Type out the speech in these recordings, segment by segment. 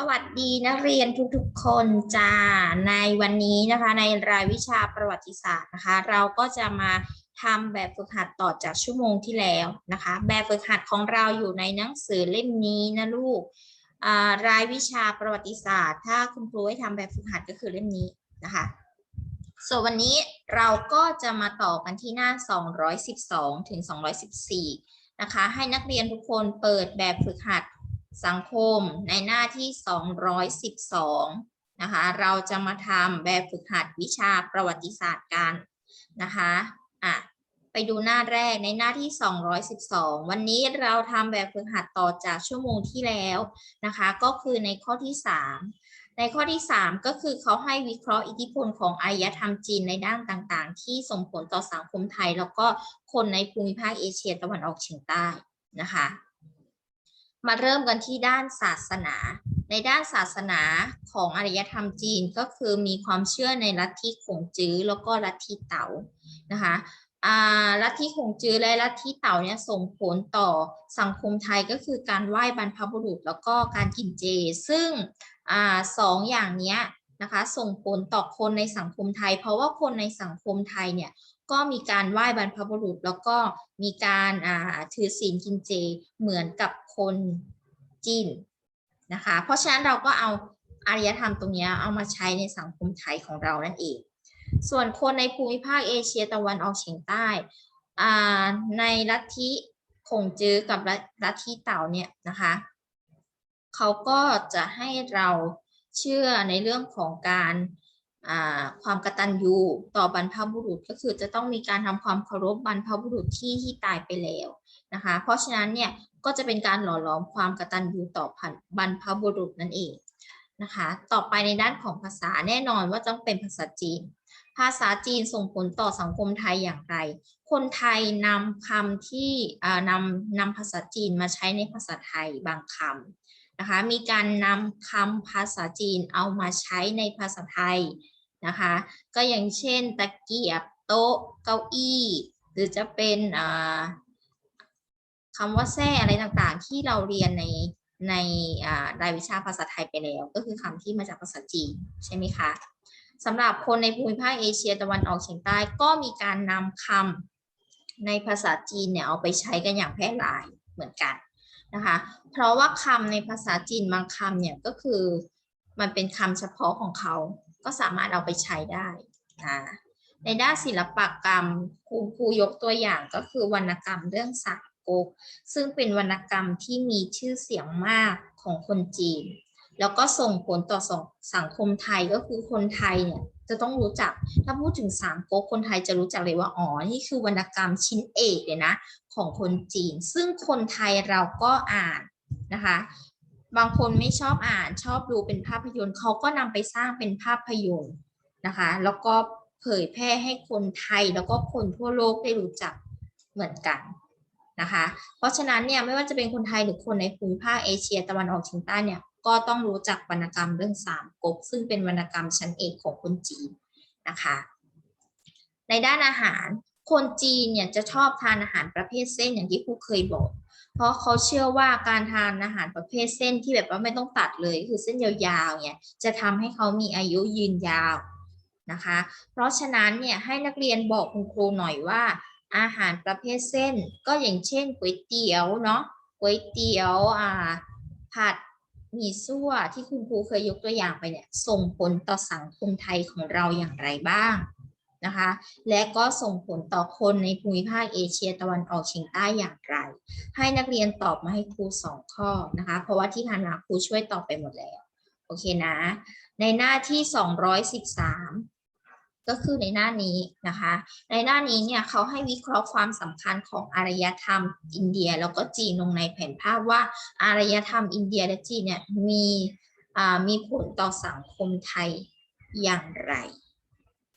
สวัสดีนักเรียนทุกๆคนจ้าในวันนี้นะคะในรายวิชาประวัติศาสตร์นะคะ เราก็จะมาทำแบบฝึกหัดต่อจากชั่วโมงที่แล้วนะคะ แบบฝึกหัดของเราอยู่ในหนังสือเล่มนี้นะลูกอ่ารายวิชาประวัติศาสตร์ ถ้าคุณครูให้ทำแบบฝึกหัดก็คือเล่มนี้นะคะส่วนวันนี้เราก็จะมาต่อกันที่หน้า 212 ถึง 214 นะคะ ให้นักเรียนทุกคนเปิดแบบฝึกหัด สังคมในหน้าที่ 212 นะคะ เราจะมาทำแบบฝึกหัดวิชาประวัติศาสตร์กันนะคะอะไปดูหน้าแรกในหน้าที่ 212 วันนี้เราทำแบบฝึกหัดต่อจากชั่วโมงที่แล้วนะคะ ก็คือในข้อที่ 3 ในข้อที่ 3 ก็คือเขาให้วิเคราะห์อิทธิพลของอารยธรรมจีนในด้านต่างๆ ที่ส่งผลต่อสังคมไทย แล้วก็คนในภูมิภาคเอเชียตะวันออกเฉียงใต้นะคะ มาเริ่มกันที่ด้านศาสนา ในด้านศาสนาของอารยธรรมจีนก็คือมีความเชื่อในลัทธิขงจื้อแล้วก็ลัทธิเต๋านะคะอ่าลัทธิขงจื้อและลัทธิเต๋าเนี่ยส่งผลต่อสังคมไทยก็คือการไหว้บรรพบุรุษแล้วก็การกินเจ ซึ่งอ่าสองอย่างเนี้ยนะคะส่งผลต่อคนในสังคมไทย เพราะว่าคนในสังคมไทยเนี่ย ก็มีการไหว้บรรพบุรุษ แล้วก็มีการถือศีลกินเจเหมือนกับคนจีนนะคะ เพราะฉะนั้นเราก็เอาอารยธรรมตรงนี้เอามาใช้ในสังคมไทยของเรานั่นเอง ส่วนคนในภูมิภาคเอเชียตะวันออกเฉียงใต้ในลัทธิคงจื้อกับลัทธิเต่าเนี่ยนะคะเขาก็จะให้เราเชื่อในเรื่องของการ ความกตัญญูต่อบรรพบุรุษก็คือจะต้องมีการทำความเคารพบรรพบุรุษที่ที่ตายไปแล้วนะคะ เพราะฉะนั้นเนี่ยก็จะเป็นการหล่อหลอมความกตัญญูต่อบรรพบุรุษนั่นเองนะคะ ต่อไปในด้านของภาษาแน่นอนว่าต้องเป็นภาษาจีน ภาษาจีนส่งผลต่อสังคมไทยอย่างไร คนไทยนำคำที่นำนำภาษาจีนมาใช้ในภาษาไทยบางคำนะคะ มีการนำคำภาษาจีนเอามาใช้ในภาษาไทย นะคะ ก็อย่างเช่นตะเกียบโต๊ะเก้าอี้ หรือจะเป็นคำว่าแท้อะไรต่างๆ ที่เราเรียนในในรายวิชาภาษาไทยไปแล้ว ก็คือคำที่มาจากภาษาจีนใช่ไหมคะสำหรับคนในภูมิภาคเอเชียตะวันออกเฉียงใต้ก็มีการนำคำในภาษาจีนเนี่ยเอาไปใช้กันอย่างแพร่หลายเหมือนกันนะคะ เพราะว่าคำในภาษาจีนบางคำเนี่ยก็คือมันเป็นคำเฉพาะของเขา ก็สามารถเอาไปใช้ได้นะในด้านศิลปกรรมครูครูยกตัวอย่างก็คือวรรณกรรมเรื่องสามก๊กซึ่งเป็นวรรณกรรมที่มีชื่อเสียงมากของคนจีน แล้วก็ส่งผลต่อสังสังคมไทยก็คือคนไทยเนี่ยจะต้องรู้จักถ้าพูดถึงสามก๊กคนไทยจะรู้จักเลยว่าอ๋อนี่คือวรรณกรรมชิ้นเอกเลยนะของคนจีน ซึ่งคนไทยเราก็อ่านนะคะ บางคนไม่ชอบอ่านชอบดูเป็นภาพยนตร์เขาก็นำไปสร้างเป็นภาพยนตร์นะคะ แล้วก็เผยแพร่ให้คนไทยแล้วก็คนทั่วโลกได้รู้จักเหมือนกันนะคะ เพราะฉะนั้นเนี่ยไม่ว่าจะเป็นคนไทยหรือคนในภูมิภาคเอเชียตะวันออกเฉียงใต้เนี่ยก็ต้องรู้จักวรรณกรรมเรื่องสามก๊กซึ่งเป็นวรรณกรรมชั้นเอกของคนจีนนะคะ ในด้านอาหารคนจีนเนี่ยจะชอบทานอาหารประเภทเส้นอย่างที่ครูเคยบอก เพราะเขาเชื่อว่าการทานอาหารประเภทเส้นที่แบบว่าไม่ต้องตัดเลยคือเส้นยาวๆเนี่ยจะทำให้เขามีอายุยืนยาวนะคะ เพราะฉะนั้นเนี่ยให้นักเรียนบอกคุณครูหน่อยว่า อาหารประเภทเส้น ก็อย่างเช่นก๋วยเตี๋ยวเนาะก๋วยเตี๋ยวอ่าผัดหมี่ซั่วที่คุณครูเคยยกตัวอย่างไปเนี่ยส่งผลต่อสังคมไทยของเราอย่างไรบ้าง นะคะ และก็ส่งผลต่อคนในภูมิภาคเอเชียตะวันออกเฉียงใต้อย่างไร ให้นักเรียนตอบมาให้ครูสองข้อนะคะ เพราะว่าที่ผ่านมาครูช่วยตอบไปหมดแล้ว โอเคนะ ในหน้าที่ 213ก็คือในหน้านี้นะคะ ในหน้านี้เนี่ยเขาให้วิเคราะห์ความสำคัญของอารยธรรมอินเดียแล้วก็จีนลงในแผนภาพว่าอารยธรรมอินเดียและจีนเนี่ยมีมีผลต่อสังคมไทยอย่างไร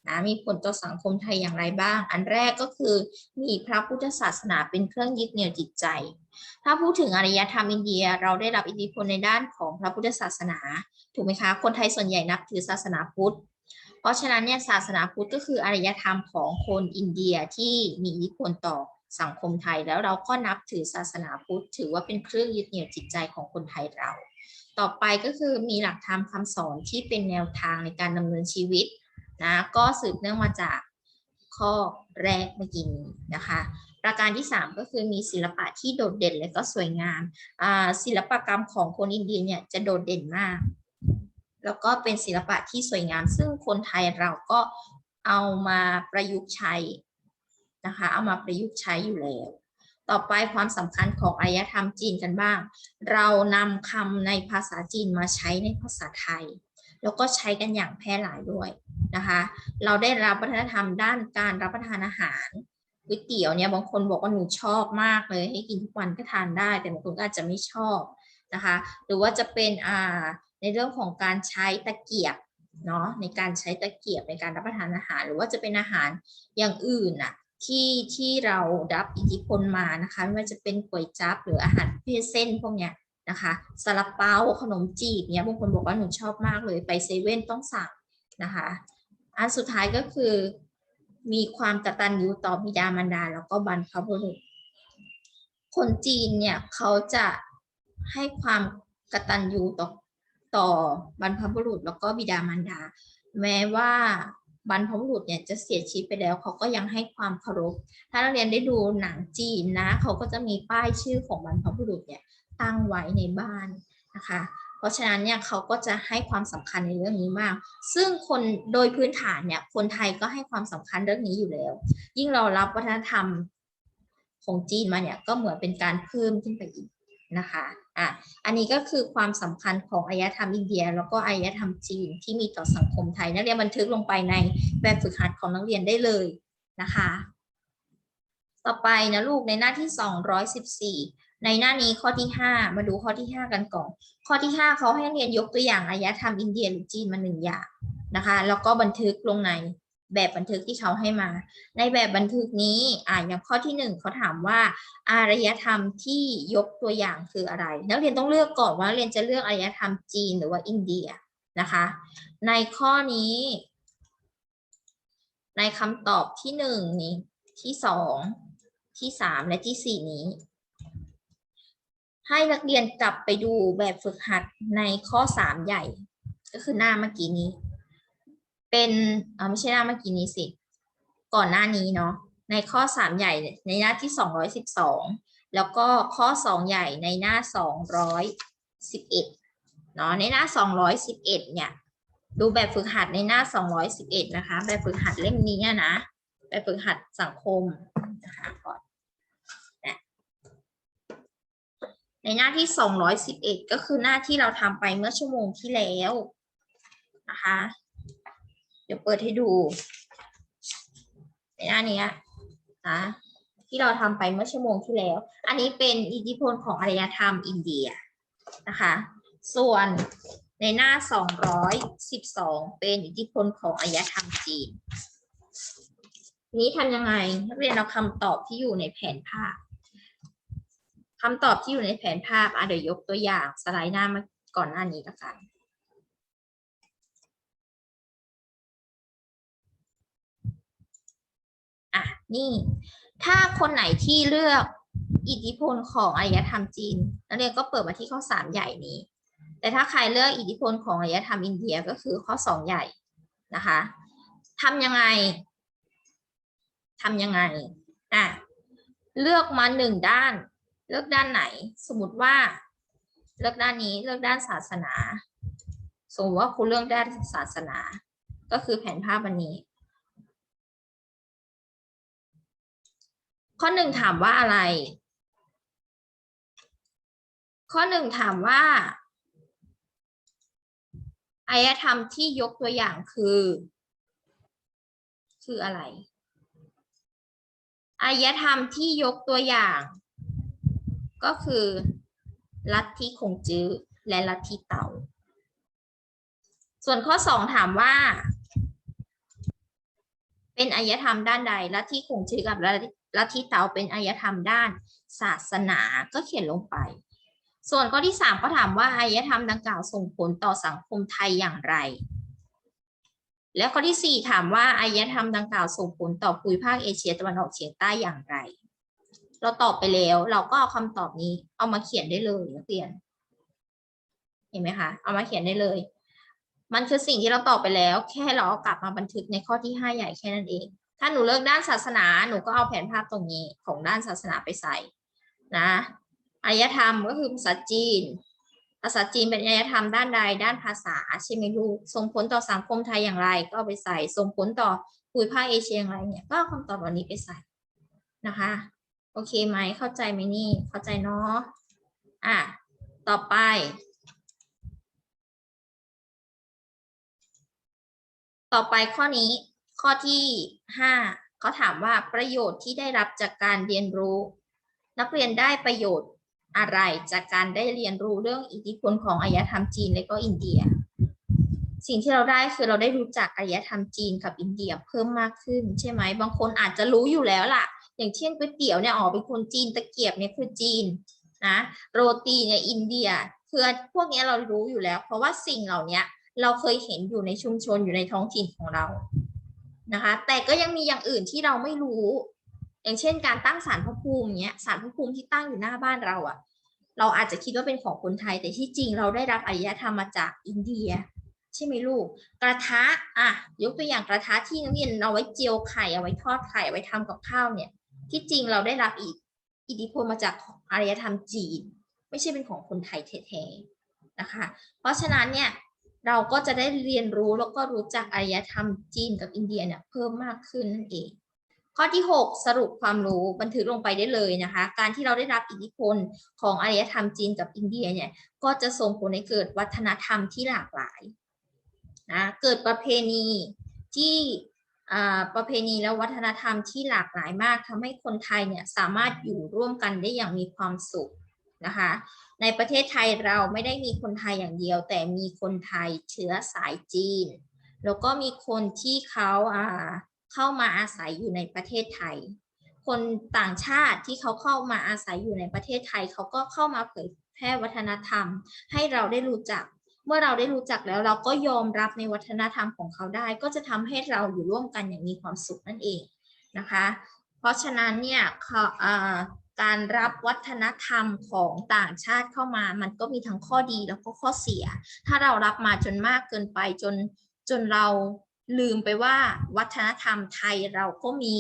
นะมีผลต่อสังคมไทยอย่างไรบ้าง อันแรกก็คือมีพระพุทธศาสนาเป็นเครื่องยึดเหนี่ยวจิตใจ ถ้าพูดถึงอารยธรรมอินเดียเราได้รับอิทธิพลในด้านของพระพุทธศาสนา ถูกไหมคะ คนไทยส่วนใหญ่นับถือศาสนาพุทธ เพราะฉะนั้นเนี่ยศาสนาพุทธก็คืออารยธรรมของคนอินเดียที่มีอิทธิพลต่อสังคมไทยแล้วเราก็นับถือศาสนาพุทธ ถือว่าเป็นเครื่องยึดเหนี่ยวจิตใจของคนไทยเรา ต่อไปก็คือมีหลักธรรมคำสอนที่เป็นแนวทางในการดำเนินชีวิต นะก็สืบเนื่องมาจากข้อแรกเมื่อกี้นี้นะคะ ประการที่ 3 ก็คือมีศิลปะที่โดดเด่นและก็สวยงามศิลปกรรมของคนอินเดียเนี่ยจะโดดเด่นมาก แล้วก็เป็นศิลปะที่สวยงาม ซึ่งคนไทยเราก็เอามาประยุกต์ใช้นะคะ เอามาประยุกต์ใช้อยู่แล้วต่อไปความสำคัญของอารยธรรมจีนกันบ้าง เรานำคำในภาษาจีนมาใช้ในภาษาไทย แล้วก็ใช้กันอย่างแพร่หลายด้วยนะคะ เราได้รับวัฒนธรรมด้านการรับประทานอาหารก๋วยเตี๋ยวเนี่ยบางคนบอกว่าหนูชอบมากเลย ให้กินทุกวันก็ทานได้ แต่บางคนก็อาจจะไม่ชอบนะคะ หรือว่าจะเป็นอ่าในเรื่องของการใช้ตะเกียบเนาะในการใช้ตะเกียบในการรับประทานอาหาร หรือว่าจะเป็นอาหารอย่างอื่นน่ะที่ที่เรารับอิทธิพลมานะคะไม่ว่าจะเป็นก๋วยจั๊บหรืออาหารประเภทเส้นพวกเนี้ย นะคะซาลาเปาขนมจีบเนี่ยบางคนบอกว่าหนูชอบมากเลยไปเซเว่นต้องสั่งนะคะอันสุดท้ายก็คือมีความกตัญญูต่อบิดามารดาแล้วก็บรรพบุรุษ คนจีนเนี่ยเขาจะให้ความกตัญญูต่อต่อบรรพบุรุษแล้วก็บิดามารดา แม้ว่าบรรพบุรุษเนี่ยจะเสียชีวิตไปแล้วเขาก็ยังให้ความเคารพ ถ้านักเรียนได้ดูหนังจีนนะเขาก็จะมีป้ายชื่อของบรรพบุรุษเนี่ย ตั้งไว้ในบ้านนะคะเพราะฉะนั้นเนี่ยเขาก็จะให้ความสำคัญในเรื่องนี้มาก ซึ่งคนโดยพื้นฐานเนี่ยคนไทยก็ให้ความสำคัญเรื่องนี้อยู่แล้ว ยิ่งเรารับวัฒนธรรมของจีนมาเนี่ยก็เหมือนเป็นการเพิ่มขึ้นไปอีกนะคะอะอันนี้ก็คือความสำคัญของอารยธรรมอินเดีย แล้วก็อารยธรรมจีนที่มีต่อสังคมไทย นักเรียนบันทึกลงไปในแบบฝึกหัดของนักเรียนได้เลยนะคะ ต่อไปนะลูกในหน้าที่ 214 ในหน้านี้ข้อที่ 5 มาดูข้อที่ 5 กันก่อน ข้อที่ 5เขาให้นักเรียนยกตัวอย่างอารยธรรมอินเดียหรือจีนมาหนึ่งอย่างนะคะ แล้วก็บันทึกลงในแบบบันทึกที่เขาให้มา ในแบบบันทึกนี้อ่าอย่างข้อที่หนึ่งเขาถามว่าอารยธรรมที่ยกตัวอย่างคืออะไร นักเรียนต้องเลือกก่อนว่าเรียนจะเลือกอารยธรรมจีนหรือว่าอินเดียนะคะ ในข้อนี้ ในคำตอบที่หนึ่งนี้ที่สองที่สามและที่สี่นี้ ให้นักเรียนกลับไปดูแบบฝึกหัดในข้อสามใหญ่ ก็คือหน้าเมื่อกี้นี้ เป็นเออไม่ใช่หน้าเมื่อกี้นี้สิ ก่อนหน้านี้เนาะในข้อสามใหญ่ในหน้าที่สองร้อยสิบสองแล้วก็ข้อสองใหญ่ในหน้าสองร้อยสิบเอ็ดเนาะในหน้าสองร้อยสิบเอ็ดเนี่ย ดูแบบฝึกหัดในหน้าสองร้อยสิบเอ็ดนะคะ แบบฝึกหัดเล่มนี้นะแบบฝึกหัดสังคมนะคะก่อนนะ ในหน้าที่สองร้อยสิบเอ็ดก็คือหน้าที่เราทำไปเมื่อชั่วโมงที่แล้วนะคะ เดี๋ยวเปิดให้ดู ในหน้านี้นะที่เราทำไปเมื่อชั่วโมงที่แล้ว อันนี้เป็นอิทธิพลของอารยธรรมอินเดียนะคะ ส่วนในหน้า 212 เป็นอิทธิพลของอารยธรรมจีน นี้ทำยังไงนักเรียนเอาคำตอบที่อยู่ในแผนภาพ คำตอบที่อยู่ในแผนภาพอะเดี๋ยวยกตัวอย่างสไลด์หน้ามาก่อนหน้านี้ละกันอะนี่ ถ้าคนไหนที่เลือกอิทธิพลของอารยธรรมจีนนักเรียนก็เปิดมาที่ข้อสามใหญ่นี้ แต่ถ้าใครเลือกอิทธิพลของอารยธรรมอินเดียก็คือข้อสองใหญ่นะคะทำยังไงทำยังไงอะเลือกมาหนึ่งด้าน เลือกด้านไหน สมมติว่า เลือกด้านนี้เลือกด้านศาสนา สมมติว่าคุณเลือกด้านศาสนา ก็คือแผนภาพอันนี้ ข้อหนึ่งถามว่าอะไร ข้อหนึ่งถามว่าอายธรรมที่ยกตัวอย่างคือ คืออะไรอายธรรมที่ยกตัวอย่าง ก็คือลัทธิคงจื้อและลัทธิเตาส่วนข้อสองถามว่า เป็นอายธรรมด้านใดลัทธิคงจื้อกับลัทธิเตาเป็นอายธรรมด้านศาสนาก็เขียนลงไป ส่วนข้อที่สามก็ถามว่าอายธรรมดังกล่าวส่งผลต่อสังคมไทยอย่างไร และข้อที่สี่ถามว่าอายธรรมดังกล่าวส่งผลต่อภูมิภาคเอเชียตะวันออกเฉียงใต้อย่างไร เราตอบไปแล้ว เราก็เอาคำตอบนี้ เอามาเขียนได้เลยนักเรียน เห็นไหมคะ เอามาเขียนได้เลย มันคือสิ่งที่เราตอบไปแล้ว แค่เราเอากลับมาบันทึกในข้อที่ห้าใหญ่แค่นั้นเอง ถ้าหนูเลือกด้านศาสนา หนูก็เอาแผนภาพตรงนี้ของด้านศาสนาไปใส่นะอารยธรรมก็คือภาษาจีน ภาษาจีนเป็นอารยธรรมด้านใดด้านภาษาใช่ไหมลูก ส่งผลต่อสังคมไทยอย่างไร ก็ไปใส่ ส่งผลต่อภูมิภาคเอเชียอย่างไรเนี่ย ก็เอาคำตอบเหล่านี้ไปใส่นะคะ โอเคไหมเข้าใจไหมนี่ เข้าใจเนาะอะ ต่อไป ต่อไปข้อนี้ข้อที่ห้าเขาถามว่าประโยชน์ที่ได้รับจากการเรียนรู้ นักเรียนได้ประโยชน์อะไรจากการได้เรียนรู้เรื่องอิทธิพลของอารยธรรมจีนและก็อินเดีย สิ่งที่เราได้คือเราได้รู้จักอารยธรรมจีนกับอินเดียเพิ่มมากขึ้นใช่ไหมบางคนอาจจะรู้อยู่แล้วล่ะ อย่างเช่นก๋วยเตี๋ยวเนี่ยอ๋อเป็นคนจีนตะเกียบเนี่ยคือจีนนะโรตีเนี่ยอินเดียคือพวกนี้เรารู้อยู่แล้ว เพราะว่าสิ่งเหล่านี้เราเคยเห็นอยู่ในชุมชนอยู่ในท้องถิ่นของเรานะคะ แต่ก็ยังมีอย่างอื่นที่เราไม่รู้ อย่างเช่น การตั้งศาลพระภูมิเนี้ยศาลพระภูมิที่ตั้งอยู่หน้าบ้านเราอะเราอาจจะคิดว่าเป็นของคนไทย แต่ที่จริงเราได้รับอารยธรรมมาจากอินเดีย ใช่ไหมลูก กระทะอะยกตัวอย่างกระทะที่นักเรียนเอาไว้เจียวไข่เอาไว้ทอดไข่เอาไว้ทำกับข้าวเนี่ย ที่จริงเราได้รับอีกอิทธิพลมาจากอารยธรรมจีน ไม่ใช่เป็นของคนไทยแท้ๆนะคะ เพราะฉะนั้นเนี่ยเราก็จะได้เรียนรู้แล้วก็รู้จักอารยธรรมจีนกับอินเดียเนี่ยเพิ่มมากขึ้นนั่นเอง ข้อที่ 6 สรุปความรู้บันทึกลงไปได้เลยนะคะ การที่เราได้รับอิทธิพลของอารยธรรมจีนกับอินเดียเนี่ยก็จะส่งผลให้เกิดวัฒนธรรมที่หลากหลายนะเกิดประเพณีที่ ประเพณีและวัฒนธรรมที่หลากหลายมากทำให้คนไทยเนี่ยสามารถอยู่ร่วมกันได้อย่างมีความสุขนะคะ ในประเทศไทยเราไม่ได้มีคนไทยอย่างเดียว แต่มีคนไทยเชื้อสายจีน แล้วก็มีคนที่เขาเข้ามาอาศัยอยู่ในประเทศไทย คนต่างชาติที่เขาเข้ามาอาศัยอยู่ในประเทศไทย เขาก็เข้ามาเผยแพร่วัฒนธรรม ให้เราได้รู้จัก เมื่อเราได้รู้จักแล้วเราก็ยอมรับในวัฒนธรรมของเขาได้ ก็จะทำให้เราอยู่ร่วมกันอย่างมีความสุขนั่นเองนะคะ เพราะฉะนั้นเนี่ยการรับวัฒนธรรมของต่างชาติเข้ามา มันก็มีทั้งข้อดีแล้วก็ข้อเสีย ถ้าเรารับมาจนมากเกินไปจนจนเราลืมไปว่าวัฒนธรรมไทยเราก็มี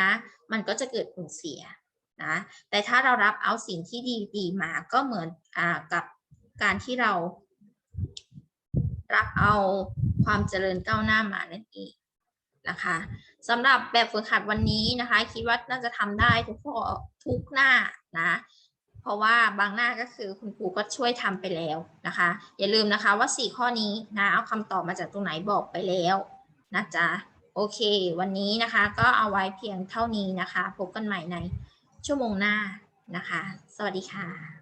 นะ มันก็จะเกิดผลเสียนะ แต่ถ้าเรารับเอาสิ่งที่ดีๆมาก็เหมือนอกับการที่เรา รับเอาความเจริญก้าวหน้ามานั่นเองนะคะสำหรับแบบฝึกหัดวันนี้นะคะ คิดว่าน่าจะทำได้ทุกข้อทุกหน้านะเพราะว่าบางหน้าก็คือคุณครูก็ช่วยทำไปแล้วนะคะ อย่าลืมนะคะว่า 4 ข้อนี้นะเอาคำตอบมาจากตรงไหนบอกไปแล้วนะจ๊ะโอเค วันนี้นะคะก็เอาไว้เพียงเท่านี้นะคะ พบกันใหม่ในชั่วโมงหน้านะคะ สวัสดีค่ะ